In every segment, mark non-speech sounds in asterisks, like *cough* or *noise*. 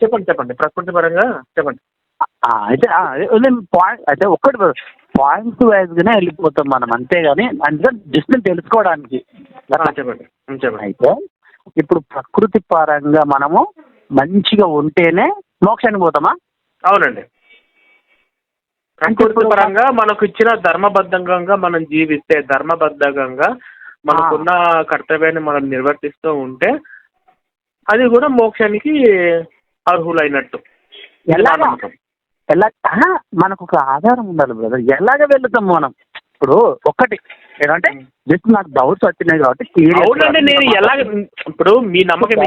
చెప్పండి చెప్పండి. ప్రకృతి పరంగా చెప్పండి. అయితే అదే పాయింట్ అయితే ఒక్కటి పాయింట్స్ వైజ్గానే వెళ్ళిపోతాం మనం అంతేగాని అంటే జస్ట్ తెలుసుకోవడానికి. చెప్పండి అయితే ఇప్పుడు ప్రకృతి పరంగా మనము మంచిగా ఉంటేనే మోక్షానికి పోతామా? అవునండి. ప్రకృతి పరంగా మనకు ఇచ్చిన ధర్మబద్ధంగా మనం జీవిస్తే ధర్మబద్ధంగా మనకున్న కర్తవ్యాన్ని మనం నిర్వర్తిస్తూ ఉంటే అది కూడా మోక్షానికి అర్హులైనట్టు. ఎలాగా. ఎలా? మనకు ఒక ఆధారం ఉండాలి బ్రదర్ ఎలాగ వెళ్తాం మనం? ఇప్పుడు ఒక్కటి ఏంటంటే జస్ట్ నాకు డౌట్స్ వచ్చినాయి కాబట్టి అవునండి నేను ఎలా ఇప్పుడు మీ నమ్మకం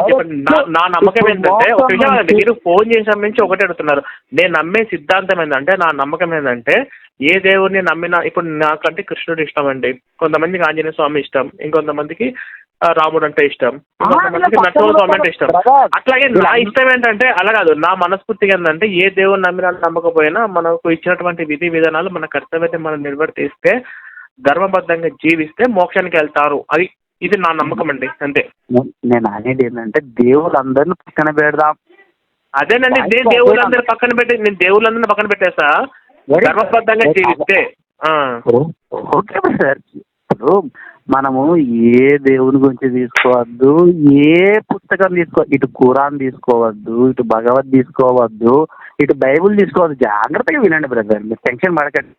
నా- నమ్మకం ఏంటంటే ఒక విషయం మీరు ఫోన్ చేసిన నుంచి ఒకటే అడుగుతున్నారు. నేను నమ్మే సిద్ధాంతం ఏంటంటే నా నమ్మకం ఏంటంటే ఏ దేవుడిని నమ్మినా ఇప్పుడు నాకంటే కృష్ణుడు ఇష్టం అండి. కొంతమందికి ఆంజనేయ స్వామి ఇష్టం. ఇంకొంతమందికి రాముడు అంటే ఇష్టం. స్వామి అంటే ఇష్టం. అట్లాగే నా ఇష్టం ఏంటంటే అలా కాదు. నా మనస్ఫూర్తిగా ఏంటంటే ఏ దేవుని నమ్మినా నమ్మకపోయినా మనకు ఇచ్చినటువంటి విధి విధానాలు మన కర్తవ్యాన్ని మనం నిర్వర్తిస్తే ధర్మబద్ధంగా జీవిస్తే మోక్షానికి వెళ్తారు. అది ఇది నా నమ్మకం అండి. అంతే. నేను అనేది ఏంటంటే దేవుళ్ళందరిని పక్కన పెడదాం. అదేనండి. దే దేవుళ్ళందరూ పక్కన పెట్టి నేను దేవుళ్ళందరినీ పక్కన పెట్టేసా? ధర్మబద్ధంగా జీవిస్తే. Okay sir. ఇప్పుడు మనము ఏ దేవుని గురించి తీసుకోవద్దు ఏ పుస్తకం తీసుకో ఇటు ఖురాన్ తీసుకోవద్దు ఇటు భగవద్ తీసుకోవద్దు ఇటు బైబుల్ తీసుకోవద్దు. జాగ్రత్తగా వినండి బ్రదర్ మీరు టెన్షన్ పడకండి.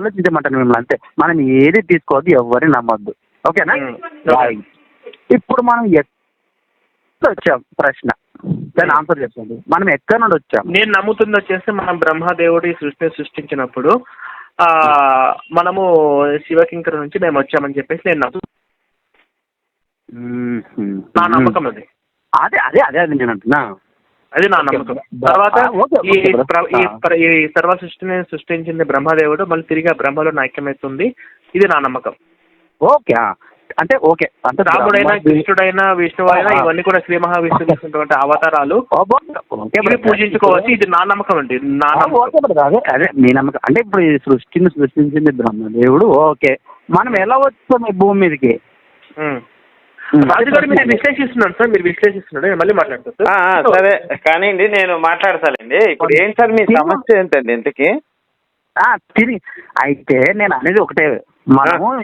ఆలోచించమంటాను మిమ్మల్ని అంతే. మనం ఏది తీసుకోవద్దు ఎవరిని నమ్మొద్దు. ఓకేనా. ఇప్పుడు మనం ఎక్కడ వచ్చాం? ప్రశ్న. దాని ఆన్సర్ చెప్పండి. మనం ఎక్కడ నుండి వచ్చాం? నేను నమ్ముతుంది వచ్చేసి మనం బ్రహ్మదేవుడి సృష్టిని సృష్టించినప్పుడు మనము శివకింకర నుంచి మేము వచ్చామని చెప్పేసి నేను నమ్ము. నా నమ్మకం అది. అదే అదే అదే అది నేను అంటున్నా. అది నా నమ్మకం. తర్వాత ఈ ఈ సర్వ సృష్టిని సృష్టించింది బ్రహ్మదేవుడు మళ్ళీ తిరిగి ఆ బ్రహ్మలో ఐక్యమవుతుంది ఇది నా నమ్మకం. ఓకే. అంటే ఓకే. అంటే రాముడైనా బ్రహ్మ- కృష్ణుడైనా విష్ణువు అయినా. ఇవన్నీ కూడా శ్రీ మహావిష్ణువు చేసినటువంటి అవతారాలు ఇవి. పూజించుకోవచ్చు. ఇది నా నమ్మకం అండి. నా నమ్మకం. అదే అదే మీ నమ్మకం. అంటే ఇప్పుడు ఈ సృష్టిని సృష్టించింది బ్రహ్మదేవుడు. ఓకే. మనం ఎలా వచ్చాం ఈ భూమి మీదకి? కూడా మీరు విశ్లేషిస్తున్నాను సార్. మీరు విశ్లేషిస్తున్నాడు. నేను మళ్ళీ మాట్లాడతాను ఆ, ఆ, సార్ సరే. కానివ్వండి నేను మాట్లాడతానండి ఇప్పుడు ఏంటి సార్ మీ సమస్య ఏంటండి ఇంతకి? ఆ, తిరిగి అయితే నేను అనేది ఒకటే. మనము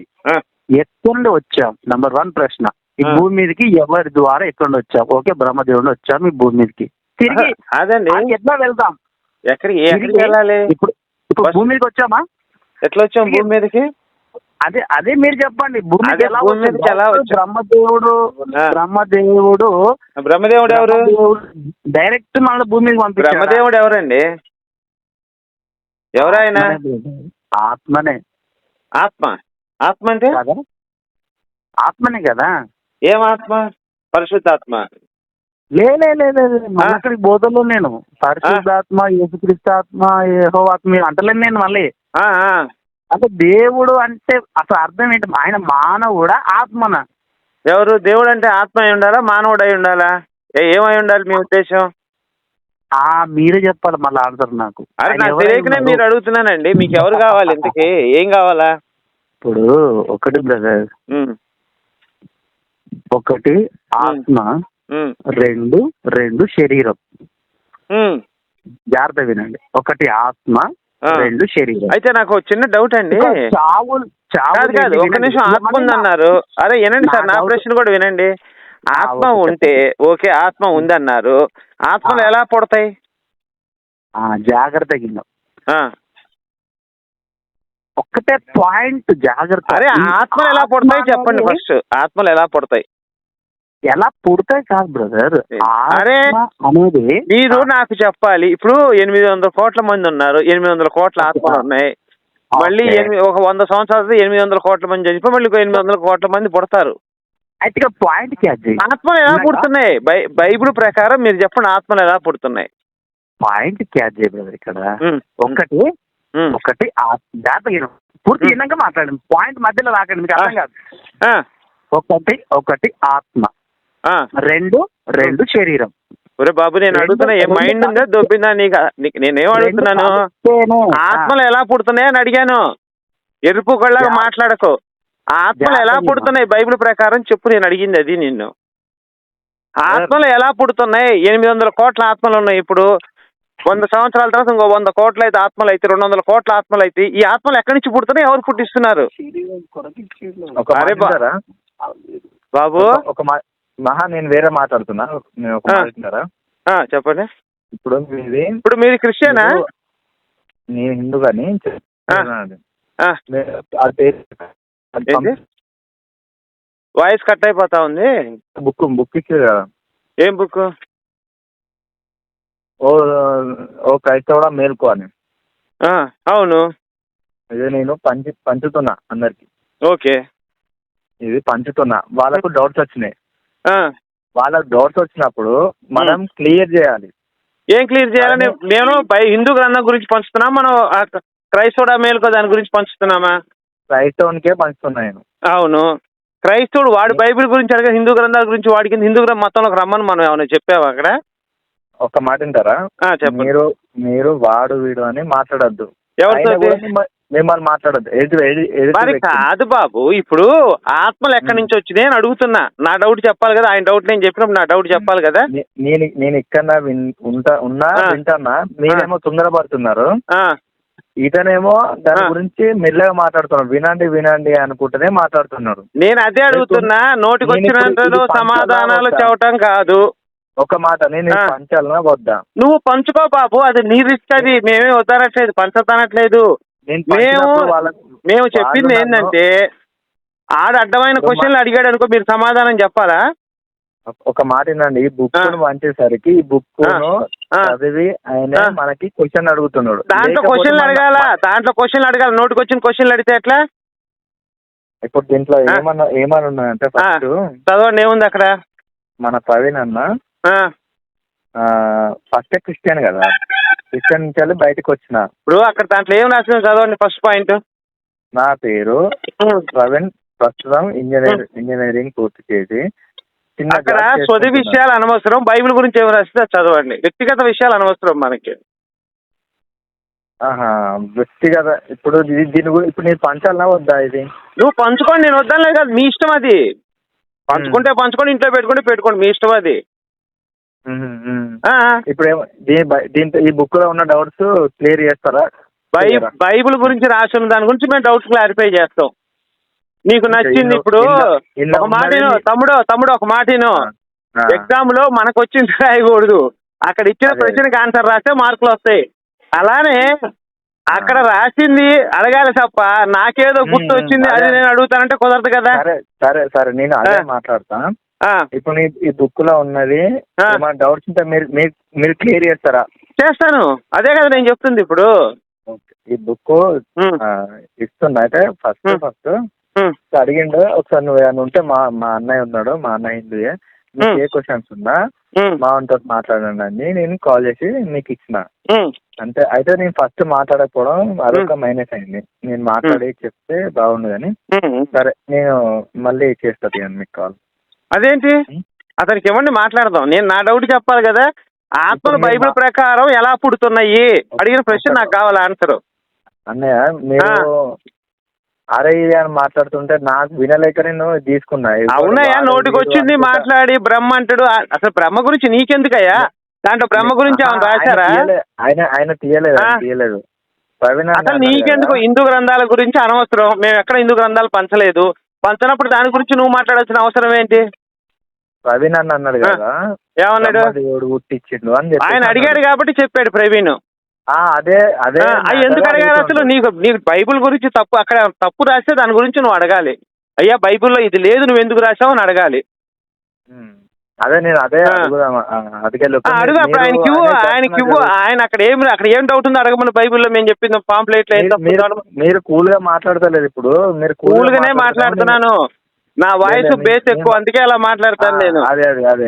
నుండి వచ్చాం. నంబర్ వన్ ప్రశ్న. ఈ. భూమి మీదకి ఎవరి ద్వారా ఎక్కడి వచ్చాం. ఓకే బ్రహ్మదేవుడు వచ్చాం ఈ భూమి మీదకి. తిరిగి అదండి. ఎట్లా వెళ్దాం? ఎక్కడికి వెళ్ళాలి? ఇప్పుడు ఇప్పుడు భూమి మీదకి వచ్చామా? ఎట్లా వచ్చాం భూమి మీదకి? అదే అదే మీరు చెప్పండి. భూమి ఎలా? బ్రహ్మదేవుడు. బ్రహ్మదేవుడు బ్రహ్మదేవుడు ఎవరు? డైరెక్ట్ మన భూమి మీదకి పంపించాడా? బ్రహ్మదేవుడు ఎవరండి? ఎవరు ఆయన? ఆత్మనే. ఆత్మ. ఆత్మ అంటే? కదా? ఆత్మనే కదా. ఏం ఆత్మ? పరిశుద్ధాత్మ. లే లే లే లే, లే. మన అక్కడికి బోధలో నేను పరిశుద్ధాత్మ యేసుక్రీస్తు ఆత్మ ఏహో ఆత్మ అంటలేను నేను మళ్ళీ. అంటే దేవుడు అంటే అసలు అర్థం ఏంటి? ఆయన మానవుడా ఆత్మన? ఎవరు? దేవుడు అంటే ఆత్మ అయి ఉండాలా మానవుడు అయి ఉండాలా? ఏ- ఏమై ఉండాలి మీ ఉద్దేశం? ఆ మీరే చెప్పాలి మళ్ళీ ఆన్సర్ నాకు. తెలియకనే? మీరు అడుగుతున్నానండి. మీకు ఎవరు కావాలి ఇంతకి? ఏం కావాలా? ఇప్పుడు ఒకటి బ్రదర్. ఒకటి ఆత్మ. రెండు రెండు శరీరం. జాగ్రత్త వినండి. ఒకటి ఆత్మ. రెండు శరీరం. అయితే నాకు ఒక చిన్న డౌట్ అండి. ఇంకా చావు చావు కాదు కాదు. లేని ఒక్క వినండి. నిమిషం ఆత్మ ఉందన్నారు. అరే వినండి సార్ నా ప్రశ్న కూడా వినండి. ఆత్మ ఉంటే ఓకే ఆత్మ ఉందన్నారు. ఆత్మలు. ఎలా పుడతాయి? జాగ్రత్త కింద. ఒక్కటే పాయింట్ జాగ్రత్త. అరే ఆత్మలు ఎలా పుడతాయి చెప్పండి ఫస్ట్. ఆత్మలు ఎలా పుడతాయి? ఎలా పుడతాయి కాదు బ్రదర్. అరే, అనేది మీరు నాకు చెప్పాలి. ఇప్పుడు ఎనిమిది వందల కోట్ల మంది ఉన్నారు. ఎనిమిది వందల కోట్ల ఆత్మలు ఉన్నాయి. మళ్ళీ. ఎనిమిది ఒక వంద సంవత్సరాలు ఎనిమిది వందల కోట్ల మంది చనిపోయి మళ్ళీ ఎనిమిది వందల కోట్ల మంది పుడతారు. అయితే పాయింట్ ఆత్మలు ఎలా పుడుతున్నాయి? బైబిల్ ప్రకారం మీరు చెప్పండి ఆత్మలు ఎలా పుడుతున్నాయి. పాయింట్ క్యాచ్ చేయి బ్రదర్ ఇక్కడ. ఒకటి. ఒకటి. పూర్తి. విన్నాక మాట్లాడండి. పాయింట్ మధ్యలో రాకండి మీకు అర్థం కాదు. ఆ, ఒకటి ఒకటి ఆత్మ. ఆ. రెండు రెండు శరీరం. ఒరే బాబు నేను అడుగుతున్నా ఏ మైండ్ ఉందా దొబ్బిందా నీకు? నేనేం అడుగుతున్నాను. ఆత్మలు ఎలా పుడుతున్నాయి అని అడిగాను. ఎరుపు కళ్ళగా జా- మాట్లాడకు. ఆత్మలు ఎలా పుడుతున్నాయి? బైబిల్ ప్రకారం చెప్పు నేను అడిగింది అది నిన్ను. ఆత్మలు ఎలా పుడుతున్నాయి? ఎనిమిది వందల కోట్ల ఆత్మలు ఉన్నాయి ఇప్పుడు. వంద సంవత్సరాల తర్వాత ఇంకో వంద కోట్ల అయితే ఆత్మలు అయితే రెండు వందల కోట్ల ఆత్మలు అయితే ఈ ఆత్మలు ఎక్కడి నుంచి పుడుతున్నాయి ఎవరు పుట్టిస్తున్నారు? అరే? బాబు? ఒక- మహా నేను వేరే మాట్లాడుతున్నా. చెప్పండి. ఇప్పుడు ఇప్పుడు మీరు క్రిస్టియనా? నేను హిందూ కానీ వాయిస్ కట్ అయిపోతా ఉంది. బుక్ బుక్ ఇచ్చారు కదా. ఏం బుక్ ఓ ఓ క్రైస్తవుడా మేల్కో అని. అవును. ఇది నేను పంచి పంచుతున్నా అందరికి. ఓకే. ఇది పంచుతున్నా. వాళ్ళకు డౌట్స్ వచ్చినాయి. వాళ్ళకు డౌట్స్ వచ్చినప్పుడు మనం క్లియర్ చేయాలి. ఏం క్లియర్ చేయాలని నేను హిందూ గ్రంథం గురించి పంచుతున్నా మనం క్రైస్తవుడా మేలుకో దాని గురించి పంచుతున్నామా? క్రైస్తవునికే పంచుతున్నా నేను. అవును. క్రైస్తవుడు వాడు బైబిల్ గురించి అడిగా హిందూ గ్రంథాల గురించి వాడికి హిందూ గ్రంథం మొత్తంలోకి రమ్మని మనం ఏమైనా చెప్పావా అక్కడ? ఒక మాట వింటారా? చెప్పండి. మీరు మీరు వాడు వీడు అని మాట్లాడద్దు. మిమ్మల్ని మాట్లాడద్దు. మరి. కాదు బాబు ఇప్పుడు ఆత్మలు ఎక్కడి నుంచి వచ్చినాయి అని అడుగుతున్నా. నా డౌట్ చెప్పాలి కదా ఆయన డౌట్ నేను చెప్పినప్పుడు నా డౌట్ చెప్పాలి కదా? నేను నేను ఇక్కడ ఉంటా ఉన్నా. వింటానా? మీరేమో తొందరపడుతున్నారు. ఇతనేమో దాని. గురించి మెల్లగా మాట్లాడుతున్నాడు. వినండి వినండి అనుకుంటేనే మాట్లాడుతున్నాడు. నేను అదే అడుగుతున్నా. నోటికి నేను ఇప్పుడు వచ్చినట్టు ఇది సమాధానాలు చెప్పటం కాదు. ఒక మాట నేను. పంచాలనా వద్దా? నువ్వు పంచుకో బాబు అది నీ రిస్క్ అది మేమే వద్దనట్లేదు పంచదనట్లేదు మేము మేము చెప్పింది ఏంటంటే ఆడ అడ్డమైన క్వశ్చన్లు అడిగాడు అనుకో మీరు సమాధానం చెప్పాలా? ఒక మాట ఈ బుక్. పంచేసరికి ఈ బుక్. చదివి ఆయన. మనకి క్వశ్చన్ అడుగుతున్నాడు. దాంట్లో క్వశ్చన్లు అడగాల? దాంట్లో క్వశ్చన్లు అడగాల? నోటికి వచ్చిన క్వశ్చన్లు అడిగితే ఎట్లా? ఇప్పుడు దీంట్లో. ఏమన్నా ఏమని ఉన్నాయంటే ఫస్ట్ చదవండి ఏముంది అక్కడ? మన ప్రవీణ్ అన్న ఫస్ట్ క్రిస్టియన్ కదా. క్రిస్టియన్ నుంచి వెళ్ళి బయటకు వచ్చిన. ఇప్పుడు అక్కడ దాంట్లో ఏం రాసింది చదవండి ఫస్ట్ పాయింట్ నా పేరు ప్రవీణ్ ప్రస్తుతం ఇంజనీర్ ఇంజనీరింగ్ పూర్తి చేసి అక్కడ చేసుకుంటున్నా. విషయాలు అనవసరం. బైబిల్ గురించి ఏమి రాస్తే అది చదవండి. వ్యక్తిగత విషయాలు అనవసరం మనకి. ఆహా వ్యక్తిగత ఇప్పుడు దీని గురించి ఇప్పుడు నేను పంచాలనా వద్దా ఇది? నువ్వు పంచుకోండి నేను వద్దాను కదా. మీ ఇష్టం అది. పంచుకుంటే పంచుకోండి ఇంట్లో పెట్టుకుంటే పెట్టుకోండి. మీ ఇష్టం అది. ఇప్పుడు దీంతో ఈ బుక్లో ఉన్న డౌట్స్ క్లియర్ చేస్తారా? బైబిల్ గురించి రాసి ఉన్న దాని గురించి మేము డౌట్స్ క్లారిఫై చేస్తాం. నీకు నచ్చింది ఇప్పుడు ఒక మాట ఉన్నది విను, మీ- తమ్ముడు తమ్ముడు ఒక మాట విను. ఆ, ఎగ్జామ్లో మనకు వచ్చింది రాయకూడదు. అక్కడ ఇచ్చిన. ప్రశ్నకి ఆన్సర్ రాస్తే మార్కులు వస్తాయి. అలానే అక్కడ రాసింది అడగాలి తప్ప నాకేదో గుర్తు వచ్చింది అదే. నేను అడుగుతానంటే కుదరదు కదా. సరే సరే సరే. నేను అదే ఆ. ఇప్పుడు ఈ బుక్లో ఉన్నది. ఏమైనా డౌట్స్ ఉంటే మీరు మీరు- క్లియర్ చేస్తారా? చేస్తాను. అదే కదా నేను చెప్తుంది ఇప్పుడు. ఈ బుక్ ఇస్తున్నా అయితే? ఫస్ట్. ఫస్ట్. అడిగిండు ఒకసారి నువ్వు ఏమైనా ఉంటే మా మా అన్నయ్య ఉన్నాడు మా అన్నయ్య హిందూయే మీకు. ఏ క్వశ్చన్స్ ఉన్నా మా వాళ్ళతో మాట్లాడండి అని నేను కాల్ చేసి మీకు ఇచ్చిన. అంతే. అయితే నేను ఫస్ట్ మాట్లాడకపోవడం అదొక మైనస్ అయింది. నేను మాట్లాడి చెప్తే బాగుండు కానీ. సరే నేను మళ్ళీ చేస్తాను మీకు కాల్ అదేంటి. అతనికి ఇవ్వండి మాట్లాడదాం. నేను నా డౌట్ చెప్పాలి కదా. ఆత్మలు బైబిల్ ప్రకారం ఎలా పుడుతున్నాయి? అడిగిన ప్రశ్న నాకు కావాలి ఆన్సర్ అన్నయ్య మీరు అరే ఇది అని మాట్లాడుతుంటే నాకు వినలేక నేను తీసుకున్నా. అవునయ్యా నోటికి వచ్చింది. మాట్లాడి బ్రహ్మ అంటాడు. అసలు బ్రహ్మ గురించి నీకెందుకయ్యా? దాంట్లో బ్రహ్మ గురించి ఆయన రాశారా? ఆయన ఆయన తీయలేదు. తీయలేదు. అసలు నీకెందుకు కదా, హిందూ గ్రంథాల గురించి అనవసరం? మేము ఎక్కడ హిందూ గ్రంథాలు పంచలేదు. పంచనప్పుడు దాని గురించి నువ్వు మాట్లాడాల్సిన అవసరం ఏంటి ప్రవీణ్ అన్న అన్నాడు. కదా ఏమన్నాడు పుట్టించిండు అని ఆయన. అడిగాడు కాబట్టి చెప్పాడు ప్రవీణ్ అదే అదే ఎందుకు అడగాలి అసలు నీకు నీకు బైబిల్ గురించి తప్పు అక్కడ తప్పు రాస్తే దాని గురించి నువ్వు అడగాలి అయ్యా బైబిల్లో ఇది లేదు నువ్వు ఎందుకు రాసావు అని అడగాలి. అదే నేను అదే అడుగు అప్పుడు ఆయనకి ఆయనకి ఆయన అక్కడ ఏం అక్కడ ఏం డౌట్ ఉందో అడగమని బైబిల్లో. మేము చెప్పింది తప్పు మీరు కూల్గా మాట్లాడతలేదు ఇప్పుడు. మీరు కూల్ గానే. మాట్లాడుతున్నాను. నా వాయిస్ బేస్ ఎక్కువ అందుకే అలా మాట్లాడతాను నేను. అదే అదే అదే.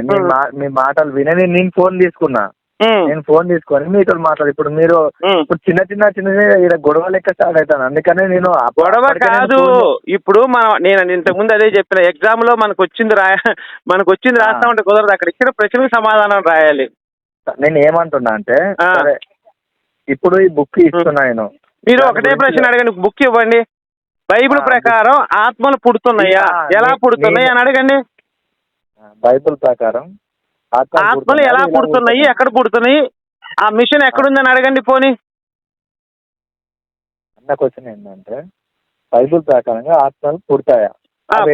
మీ మాటలు వినని నేను ఫోన్ తీసుకున్నా. నేను ఫోన్ తీసుకొని మీతో మాట్లాడు. ఇప్పుడు మీరు. ఇప్పుడు చిన్న చిన్న చిన్న ఇక్కడ గొడవ లెక్క స్టార్ట్ అవుతాను. అందుకనే నేను గొడవ కాదు. ఇప్పుడు మనం నేను ఇంతకు ముందు అదే చెప్పిన ఎగ్జామ్లో మనకు వచ్చింది రాయ *laughs* మనకు వచ్చింది. రాస్తా ఉంటే కుదరదు. అక్కడ ఇచ్చిన ప్రశ్నకు సమాధానం రాయాలి. నేను ఏమంటున్నా అంటే ఇప్పుడు ఈ బుక్ ఇస్తున్నా నేను. మీరు ఒకటే ప్రశ్న అడగండి. బుక్ ఇవ్వండి. బైబిల్ ప్రకారం ఆత్మలు పుడుతున్నాయా? ఎలా పుడుతున్నాయి నేను- అని అడగండి. బైబిల్ ప్రకారం ఆత్మలు ఎలా పుడుతున్నాయి ఎక్కడ పుడుతున్నాయి ఆ మిషన్ ఎక్కడుందని అడగండి పోనీ. అన్న క్వశ్చన్ ఏంటంటే బైబుల్ ప్రకారంగా ఆత్మలు పుడతాయా?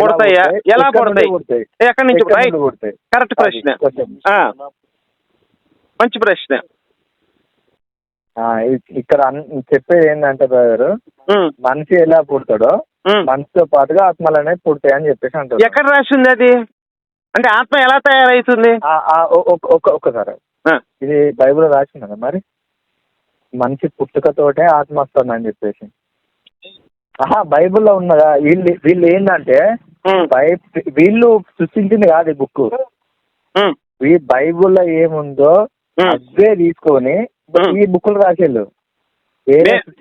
పుడతాయా? ఎలా పుడతాయి? ఎక్కడి నుంచి పుడతాయి? కరెక్ట్ ప్రశ్న. మంచి ప్రశ్న. ఇక్కడ చెప్పేది ఏంటంటే బ్రదర్ మనిషి ఎలా పుడతాడో. మనిషితో పాటుగా ఆత్మలు అనేవి పుడతాయి అని చెప్పేసి అంటారు ఎక్కడ రాసింది అది? అంటే ఆత్మ ఎలా తయారవుతుంది ఒక్కసారి. ఇది బైబిల్ రాసిందా మరి. మనిషి పుట్టుకతోటే ఆత్మ వస్తుందని చెప్పేసి. ఆహా బైబిల్లో ఉన్నదా? వీళ్ళు వీళ్ళు ఏంటంటే వీళ్ళు సృష్టించింది కాదు ఈ బుక్ ఈ బైబిల్లో ఏముందో. అవే తీసుకొని. ఈ బుక్కులు రాసేళ్ళు.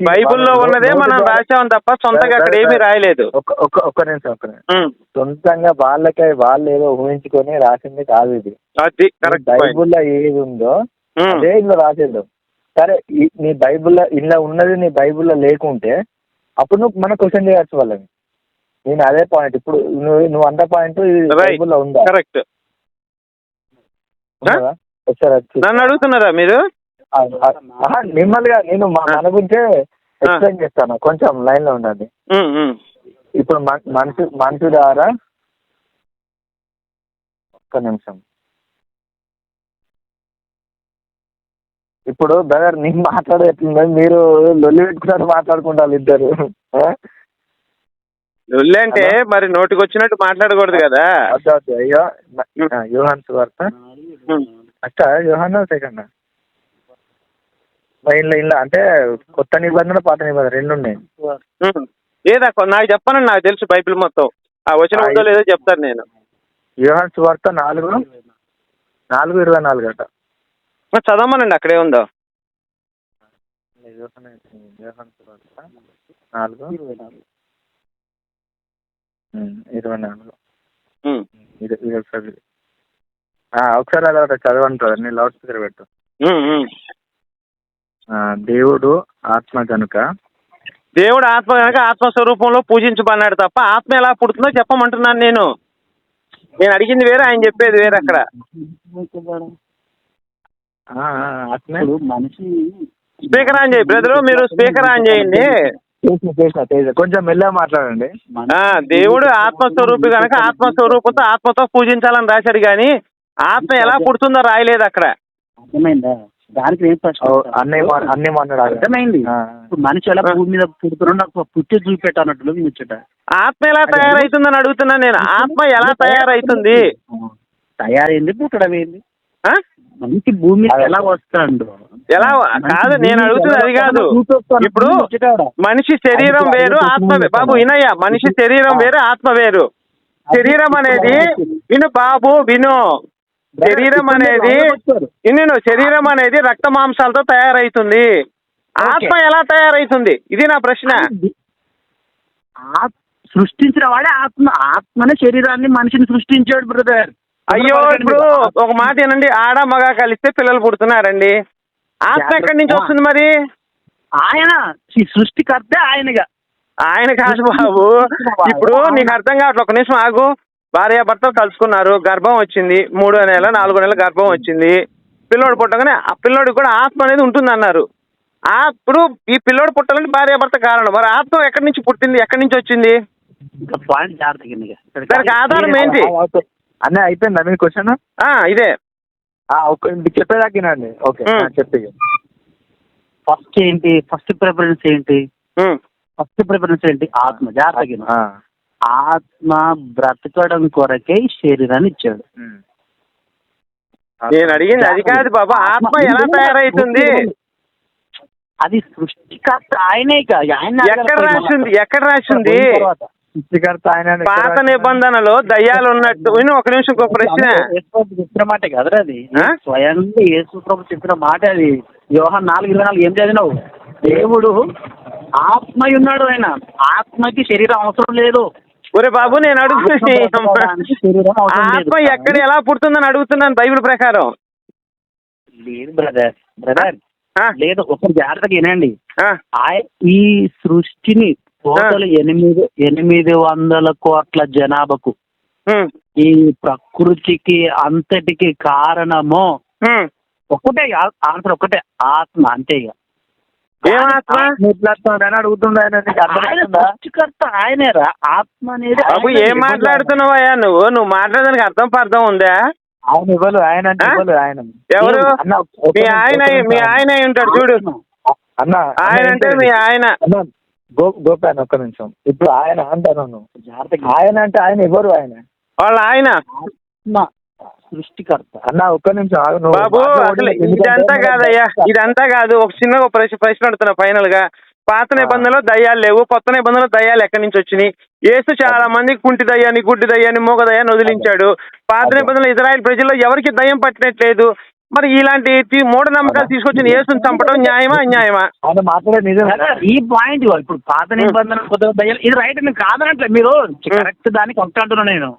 బైబిల్లో ఉన్నదే మనం రాసాం తప్ప సొంతగా అక్కడ ఏమీ రాయలేదు. ఒక్క నిమిషం ఒక్క నిమిషం. సొంతంగా వాళ్ళకై వాళ్ళు ఏదో ఊహించుకొని రాసింది కాదు ఇది. అది బైబిల్లో ఏది ఉందో అదే ఇందులో రాసేద్దాం. సరే నీ బైబిల్లో ఇలా ఉన్నది నీ బైబిల్లో లేకుంటే అప్పుడు నువ్వు మన క్వశ్చన్ చేయొచ్చు వాళ్ళని. నేను అదే పాయింట్ ఇప్పుడు నువ్వు నువ్వు అంత పాయింట్. బైబిల్లో ఉందా? కరెక్ట్. నన్ను అడుగుతున్నారా మీరు? మిమ్మల్నిగా నేను మా- మన గురించే ఎక్స్ప్లెయిన్ చేస్తాను. కొంచెం లైన్లో ఉండండి. ఇప్పుడు మన- మనిషి మనిషి ద్వారా ఒక్క నిమిషం. ఇప్పుడు బ్రదర్ నేను మాట్లాడే ఎట్లుంది మీరు లొల్లి పెట్టుకున్నట్టు మాట్లాడుకుంటారు ఇద్దరు? లొల్లి అంటే మరి నోటికి వచ్చినట్టు మాట్లాడకూడదు కదా? అయ్యో ఆ, యోహాన్ సువార్త. ఉమ్. అక్క యోహాన్ సెకండ్ ఇంట్లో ఇంట్లో అంటే కొత్త నిబంధన పాత నిబంధన రెండు ఉన్నాయి. కొ- నాకు చెప్పానండి నాకు తెలుసు బైబిల్ మొత్తం. ఆ వచ్చిన ఉందో లేదో చెప్తాను నేను. యోహాన్ సువార్త నాలుగు నాలుగు ఇరవై నాలుగు అట. చదవమనండి అక్కడే ఉందో. యోహాన్ సువార్త నాలుగు ఇరవై నాలుగు. ఇది ఒకసారి. అలా బ్రదర్. నేను లౌడ్ స్పీకర్ పెట్టు. దేవుడు ఆత్మ కనుక దేవుడు ఆత్మ కనుక ఆత్మస్వరూపంలో పూజించబడినాడు తప్ప ఆత్మ ఎలా పుడుతుందో చెప్పమంటున్నాను నేను. నేను అడిగింది వేరే ఆయన చెప్పేది వేరే అక్కడ. ఆ, ఆ, ఆత్మే. ఇప్పుడు మనిషి స్పీకర్ ఆన్ చేయి బ్రదరు మీరు స్పీకర్ ఆన్ చేయండి. కొంచెం మెల్లగా మాట్లాడండి. ఆ దేవుడు ఆత్మస్వరూపి కనుక ఆత్మస్వరూపంతో ఆత్మతో పూజించాలని రాశాడు కానీ ఆత్మ ఎలా పుడుతుందో రాయలేదు అక్కడ. అర్థమైందా? దానికి ఏం ప్రశ్న అన్నీ అర్థమైంది. మనిషి ఎలా భూమి మీద పుడుతున్నాడు నాకు పుట్టి చూపెట్టానట్లు ముచ్చట. ఆత్మ ఎలా తయారైతుందని అడుగుతున్నాను నేను. ఆత్మ ఎలా తయారైతుంది? తయారైంది పుట్టడం ఏంది ఆ? మనిషి భూమి ఎలా వస్తాడు ఎలా కాదు నేను అడుగుతుంది అది కాదు. ఇప్పుడు మనిషి శరీరం వేరు ఆత్మ వే- బాబు వినయ్య మనిషి శరీరం వేరు ఆత్మ వేరు. శరీరం అనేది విను బాబు విను. శరీరం అనేది విను శరీరం అనేది రక్త మాంసాలతో తయారైతుంది. ఆత్మ ఎలా తయారైతుంది? ఇది నా ప్రశ్న. సృష్టించిన వాడే ఆత్మ. ఆత్మనే శరీరాన్ని మనిషిని సృష్టించాడు బ్రదర్. అయ్యో ఇప్పుడు ఒక మాట ఏనండి ఆడ మగ కలిస్తే పిల్లలు పుడుతున్నారండి. ఆత్మ ఎక్కడి నుంచి వస్తుంది మరి? ఆయన ఈ సృష్టికర్తే ఆయనగా. ఆయన కాదు బాబు. ఇప్పుడు నీకు అర్థం కావట్లేదు ఒక నిమిషం ఆగు. భార్య భర్త కలుసుకున్నారు గర్భం వచ్చింది మూడో నెల నాలుగో నెల గర్భం వచ్చింది. పిల్లోడు పుట్టగానే ఆ పిల్లోడికి కూడా ఆత్మ అనేది ఉంటుంది అన్నారు ఇప్పుడు ఈ పిల్లోడు పుట్టాలంటే భార్య భర్త కారణం. మరి ఆత్మ ఎక్కడి నుంచి పుట్టింది ఎక్కడి నుంచి వచ్చింది? దానికి ఆధారం ఏంటి? అన్నీ అయిపోయిందా మీ క్వశ్చన్ ఇదే. చెప్పేదాకినండి ఓకే. చెప్పి ఫస్ట్ ఏంటి? ఫస్ట్ ప్రిఫరెన్స్ ఏంటి? ఫస్ట్ ప్రిఫరెన్స్ ఏంటి? ఆత్మ. జాగ్రత్తగా. ఆత్మ బ్రతకడం కొరకే శరీరాన్ని ఇచ్చాడు. నేను అడిగింది అది కాదు బాబా ఆత్మ ఎలా తయారైతుంది? అది సృష్టికర్త ఆయనే ఆయన ఎక్కడ రాసింది? ఎక్కడ రాసింది? సృష్టికర్త ఆయన పాత నిబంధనలో దయ్యాలు ఉన్నట్టు. విను ఒక నిమిషం ఇంకో ప్రశ్న. చెప్పిన మాట కదరా అది? ఆ? స్వయంగా యేసు ప్రభు చెప్పిన మాట అది. యోహాన్ నాలుగు ఇరవై నాలుగు ఏం చదివినావు? దేవుడు ఆత్మ ఉన్నాడు ఆయన. ఆత్మకి శరీరం అవసరం లేదు. ఒరే బాబు నేను అడుగుతుంది ఆత్మ ఎక్కడ ఎలా పుడుతుందని అడుగుతున్నాను బైబిల్ ప్రకారం. లేదు బ్రదర్ బ్రదర్ లేదు ఒకరు జాగ్రత్తగా వినండి. ఈ సృష్టిని టోటల్ ఎనిమిది ఎనిమిది వందల కోట్ల జనాభాకు. ఈ ప్రకృతికి అంతటికి కారణము. ఒకటే ఆన్సర్ ఒకటే ఆత్మ అంతే ఇక. అని సృష్టికర్త ఆయనేరా. ఆత్మ అనేది బాబు ఏం మాట్లాడుతున్నావయ్యా నువ్వు? నువ్వు మాట్లాడడానికి అర్థం పర్థం ఉందా? ఆయన ఇవ్వలు ఆయన అంటే? ఇవ్వలు ఆయన. ఎవరు? మీ ఆయన మీ. ఆయన ఉంటాడు చూడు. అన్న ఆయన అంటే మీ ఆయన. గో గోపాన్ ఒక్క నిమిషం. ఇప్పుడు ఆయన అంటాను. ఆయన అంటే ఆయన ఎవరు ఆయన? వాళ్ళ ఆయన. సృష్టికర్త. అన్న ఒక్క నిమిషం బాబు అసలు ఇదంతా కాదయ్యా ఇదంతా కాదు ఒక చిన్న ఒక ప్రశ్న ప్రశ్న అడుగుతున్నా ఫైనల్గా పాత నిబంధనలో దయ్యాలు లేవు కొత్త నిబంధనలో దయ్యాలు ఎక్కడి నుంచి వచ్చినాయి? యేసు చాలా మంది కుంటి దయ్యాన్ని గుడ్డి దయ్యాన్ని మూగ దయ్యాన్ని వదిలించాడు. పాత. నిబంధనలు ఇజ్రాయెల్ ప్రజల్లో ఎవరికి దయ్యం పట్టినట్లేదు? మరి ఇలాంటి మూఢనమ్మకాలు తీసుకొచ్చిన యేసుని చంపడం న్యాయమా అన్యాయమా? ఆయన మాట్లాడే నిజం ఈ పాయింట్. ఇప్పుడు పాత నిబంధన ఇది రైట్ నేను కాదనట్లే. మీరు కరెక్ట్ దానికి ఒకటి అంటున్నా నేను.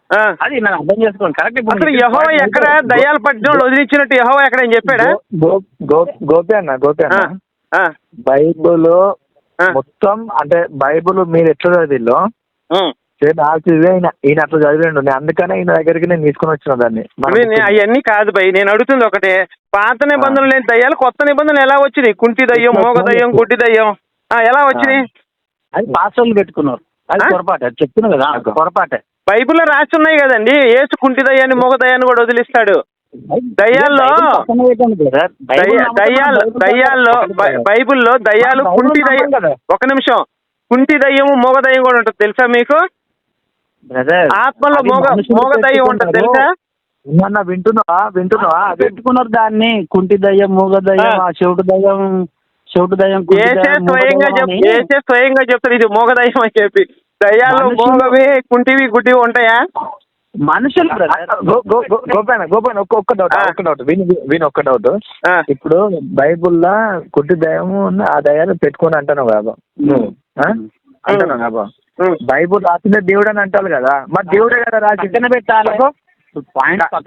అది నేను అర్థం చేసుకోండి. కరెక్ట్ అసలు యహో ఎక్కడ దయ్యాలు పట్టిన వదిలించినట్టు యహో ఎక్కడ ఏం చెప్పాడా? గోపి అన్న గోపి అన్న. బైబుల్. మొత్తం అంటే బైబుల్ మీరు ఎట్లా చదివిల్లో నాకు ఈయన ఈయన అట్లా చదివిండు. నేను అందుకనే ఈయన దగ్గరికి నేను తీసుకొని వచ్చిన దాన్ని. అవన్నీ కాదు భయ్. నేను అడుగుతుంది ఒకటే. పాత నిబంధనలు లేని దయ్యాలు కొత్త నిబంధనలు ఎలా వచ్చినాయి? కుంటి దయ్యం మోగ దయ్యం గుడ్డి దయ్యం. ఆ, ఎలా వచ్చినాయి? అది పాస్వర్లు పెట్టుకున్నారు. అది? పొరపాటే. చెప్తున్నా కదా పొరపాటే. బైబిల్లో రాసి ఉన్నాయి కదండి. ఏసు కుంటి దయ్యాన్ని మోగ దయ్యాన్ని కూడా వదిలిస్తాడు. దయ్యాల్లో దయ్యాల్లో పెట్టండి. బైబిల్లో దయ్యాలు కుంటి దయ్యం. ఒక నిమిషం. కుంటి దయ్యము మోగ దయ్యం కూడా ఉంటుంది. తెలుసా మీకు? Brother, ఆత్మలో అది మోగ మనుషులు మోగ దయ్యం ఉంటుంది. తెలుసా అన్న వింటున్నావా వింటున్నావా అదే పెట్టుకున్నారు దాన్ని కుంటి దయ్యం మూగ దయ్యం ఆ. చెవిటి దయ్యం చెవిటి దయ్యం కుంటి ఏసే స్వయంగా చెప్ ఏసే స్వయంగా చెప్తారు ఇది మోగ దయ్యం అని చెప్పి మనుషులు- మోగవి కుంటివి గుడ్డివి ఉంటాయా మనుషులు brother. గో- గో- గో- గోపాన గోపాన ఒక్క ఒక్క డౌట్. ఒక్క డౌట్ విని విని ఒక్క డౌట్ ఇప్పుడు బైబుల్లా కుట్టి దయము ఉన్న ఆ దయాలు పెట్టుకొని అంటాను బాబా? అంటున్నావు బాబా. బైబుల్ రాసిన దేవుడు అని అంటారు కదా. మరి దేవుడే కదా రాసి పెట్టాలి.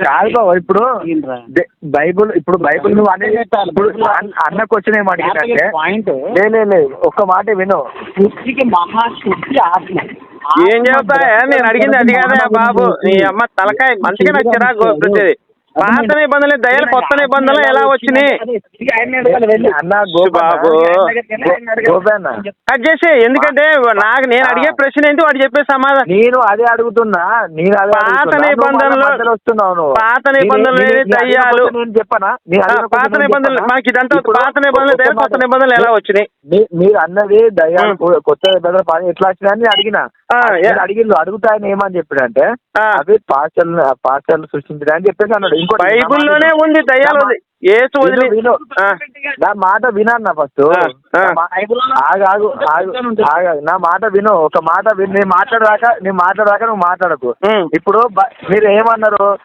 కాదు ఇప్పుడు బైబుల్ ఇప్పుడు బైబుల్ నువ్వు అనేది. ఇప్పుడు అన్న- క్వశ్చన్ ఏం అడిగిందంటే పాయింట్. లే లే, లే ఒక్క మాట విను. సృష్టికి మహాశుద్ధి ఆత్మ. ఏం చెప్తాయా నేను అడిగింది అది కాదా బాబు. నీ అమ్మ తలకాయ మంచిగా నాకు చిరాకు వచ్చేది పాత నిబంధనలు దయలు కొత్త నిబంధనలు ఎలా వచ్చినాయి బాబు. గోపాన కట్ చేసి ఎందుకంటే నాకు నేను అడిగే ప్రశ్న ఏంటి వాడు చెప్పే సమాధానం నేను అదే అడుగుతున్నా నేను అదే పాత నిబంధనలు- వస్తున్నావు. పాత నిబంధనలు దయ్యాలు. నేను చెప్పనా పాత నిబంధనలు? మనకి ఇదంతా పాత నిబంధనలు దయలు కొత్త. నిబంధనలు ఎలా వచ్చినాయి మీరు అన్నది దయ్యాలు కొత్త నిబంధనలు ఎట్లా వచ్చినా అని అడిగిన ఆ, ఏ- నేను అడిగిండు అడుగుతా ఆయన ఏమని చెప్పాడంటే అవి పాస్టర్లు పాస్టర్లు సృష్టించడం అని చెప్పేసి అన్నాడు. మాట బైబిల్లోనే విను. ఉంది. దయ్యాలు ఏసు నా మాట వినన్న ఫస్ట్. ఆగు ఆగు ఆగు నా మాట విను. ఒక మాట విను. నేను మాట్లాడదాకా నేను మాట్లాడదాకా నువ్వు మాట్లాడకు. ఇప్పుడు బ- మీరు ఏమన్నారు?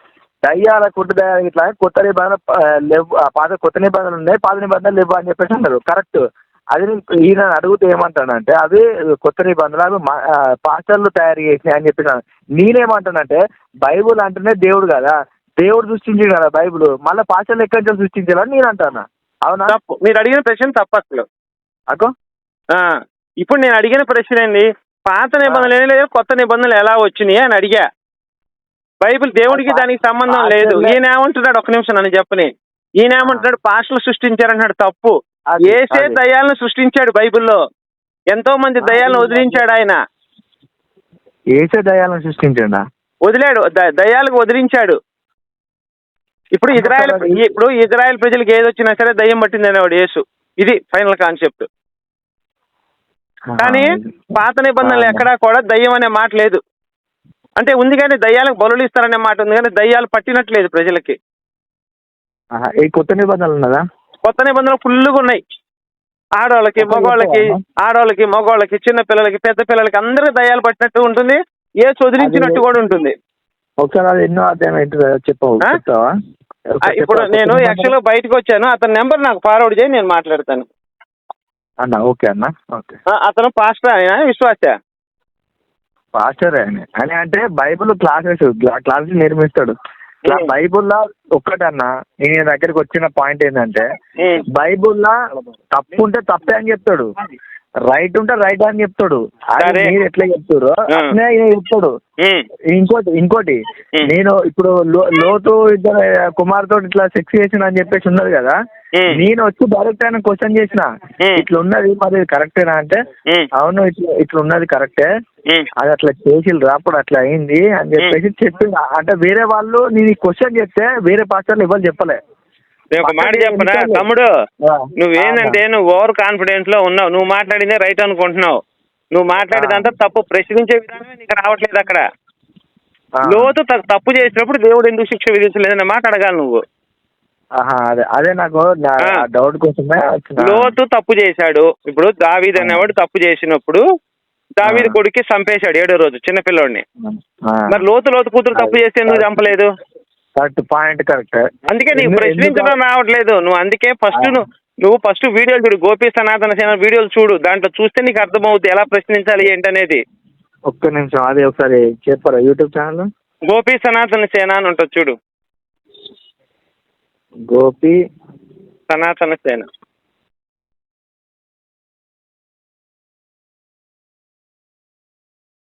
దయ్యాల కుట్టు దయ్యాల ఇట్లా కొత్త నిబంధనలు ఆ, లేవు ఆ, పాత కొత్త నిబంధనలు ఉన్నాయి పాత నిబంధనలు లేవు అని చెప్పేసి అన్నారు. కరెక్ట్. అది ఈయన అడిగితే ఏమంటానంటే అవి కొత్త నిబంధనలు అవి పాస్టర్లు తయారు చేసినాయి అని చెప్పేసి అన్నాను. నేనేమంటానంటే బైబుల్ అంటేనే దేవుడు కదా. దేవుడు సృష్టించింది కదా బైబుల్. మళ్ళీ పాస్టర్లు ఎక్కడి నుంచి సృష్టించాలని నేను అంటాను? అవునా? తప్పు. మీరు అడిగిన ప్రశ్న తప్పు అసలు అకో ఇప్పుడు నేను అడిగిన ప్రశ్న ఏంది? పాత నిబంధనలు ఏం లేదు కొత్త నిబంధనలు ఎలా వచ్చినాయి అని అడిగా. బైబిల్ దేవుడికి దానికి సంబంధం లేదు. ఈయన ఏమంటున్నాడు? ఒక నిమిషం నన్ను చెప్పని. ఈయన ఏమంటున్నాడు? పాస్టర్లు సృష్టించారంటున్నాడు తప్పు. అది- ఏసే. దయాలను సృష్టించాడు బైబిల్లో. ఎంతో మంది దయాలను వదిలించాడు ఆయన. ఏసే దయాలను సృష్టించండా? వదిలాడు. ద- దయ్యాలకు వదిలించాడు. ఇప్పుడు ఇజ్రాయెల్ ఇప్పుడు ఇజ్రాయెల్ ప్రజలకు ఏది వచ్చినా సరే దయ్యం పట్టింది అనేవాడు యేసు. ఇది ఫైనల్ కాన్సెప్ట్. కానీ పాత నిబంధనలు ఎక్కడా కూడా దయ్యం అనే మాట లేదు. అంటే ఉంది కానీ దయ్యాలకు బలులు ఇస్తారనే మాట ఉంది కానీ దయ్యాలు పట్టినట్లేదు ప్రజలకి. ఈ కొత్త నిబంధనలు ఉన్నదా? కొత్త నిబంధనలు ఫుల్గా ఉన్నాయి. ఆడవాళ్ళకి మగవాళ్ళకి ఆడవాళ్ళకి మగవాళ్ళకి చిన్న పిల్లలకి పెద్ద పిల్లలకి అందరికి దయ్యాలు పట్టినట్టు ఉంటుంది. ఏ వదిలించినట్టు కూడా ఉంటుంది. ఒకసారి అది ఎన్నో అధ్యాయం చెప్పవు ఇప్పుడు? నేను యాక్చువల్గా బయటకు వచ్చాను. అతని నెంబర్ నాకు ఫార్వర్డ్ చేయి నేను మాట్లాడతాను. అన్న ఓకే అన్న ఓకే. అతను పాస్టర్ ఆయన విశ్వాస. పాస్టర్ ఆయన. ఆయన అంటే బైబుల్ క్లాసెస్ క్లాసెస్ నిర్మిస్తాడు ఉం. బైబుల్లో ఒక్కటన్న నేను దగ్గరికి వచ్చిన పాయింట్ ఏంటంటే బైబుల్లో తప్పు ఉంటే తప్పే అని చెప్తాడు. రైట్ ఉంటే రైట్ అని చెప్తాడు. అది. మీరు ఎట్లా చెప్తారో ఆ. అట్లనే ఈయన చెప్తాడు. ఇంకోటి ఇంకోటి. నేను ఇప్పుడు లో- లోతు ఇద్దరు కుమార్తో ఇట్లా సెక్స్ చేసిన అని చెప్పేసి ఉన్నది కదా. నేను వచ్చి డైరెక్ట్ ఆయన క్వశ్చన్ చేసిన. ఇట్లా ఉన్నది మరి కరెక్టేనా అంటే అవును ఇట్లా ఇట్లా ఉన్నది కరెక్టే. అది అట్లా చేసిల్రు అప్పుడు అట్లా అయింది అని చెప్పేసి చెప్పి అంటే వేరే వాళ్ళు నేను క్వశ్చన్ చెప్తే వేరే పాస్టర్లు ఎవరు చెప్పలే. నేను ఒక మాట చెప్పనా? తమ్ముడు. నువ్వేందంటే నువ్వు ఓవర్ కాన్ఫిడెన్స్లో ఉన్నావు నువ్వు మాట్లాడిందే రైట్ అనుకుంటున్నావు నువ్వు మాట్లాడేదంతా తప్పు ప్రశ్నించే విధానమే నీకు రావట్లేదు అక్కడ. లోతు తప్పు చేసినప్పుడు దేవుడు ఎందుకు శిక్ష విధించలేదన్న మాట అడగాలి నువ్వు అదే అదే నాకు. డౌట్ కోసమే లోతు తప్పు చేశాడు ఇప్పుడు దావీద్ అనేవాడు తప్పు చేసినప్పుడు దావీద్. కొడుక్కి చంపేశాడు ఏడో రోజు చిన్నపిల్లోడిని. మరి లోతు లోతు కూతురు తప్పు చేస్తే ఎందుకు చంపలేదు కరెక్ట్ పాయింట్ కరెక్ట్. అందుకే నీకు ప్రశ్నించడం రావట్లేదు. నువ్వు అందుకే ఫస్ట్ నువ్వు ఫస్ట్ వీడియోలు చూడు. గోపి సనాతన సేన వీడియోలు చూడు. దాంట్లో చూస్తే నీకు అర్థమవుతుంది ఎలా ప్రశ్నించాలి ఏంటనేది. ఒక్క నిమిషం అది ఒకసారి చెప్పారా యూట్యూబ్ ఛానల్? గోపి సనాతన సేన అని ఉంటుంది చూడు. గోపి సనాతన సేన.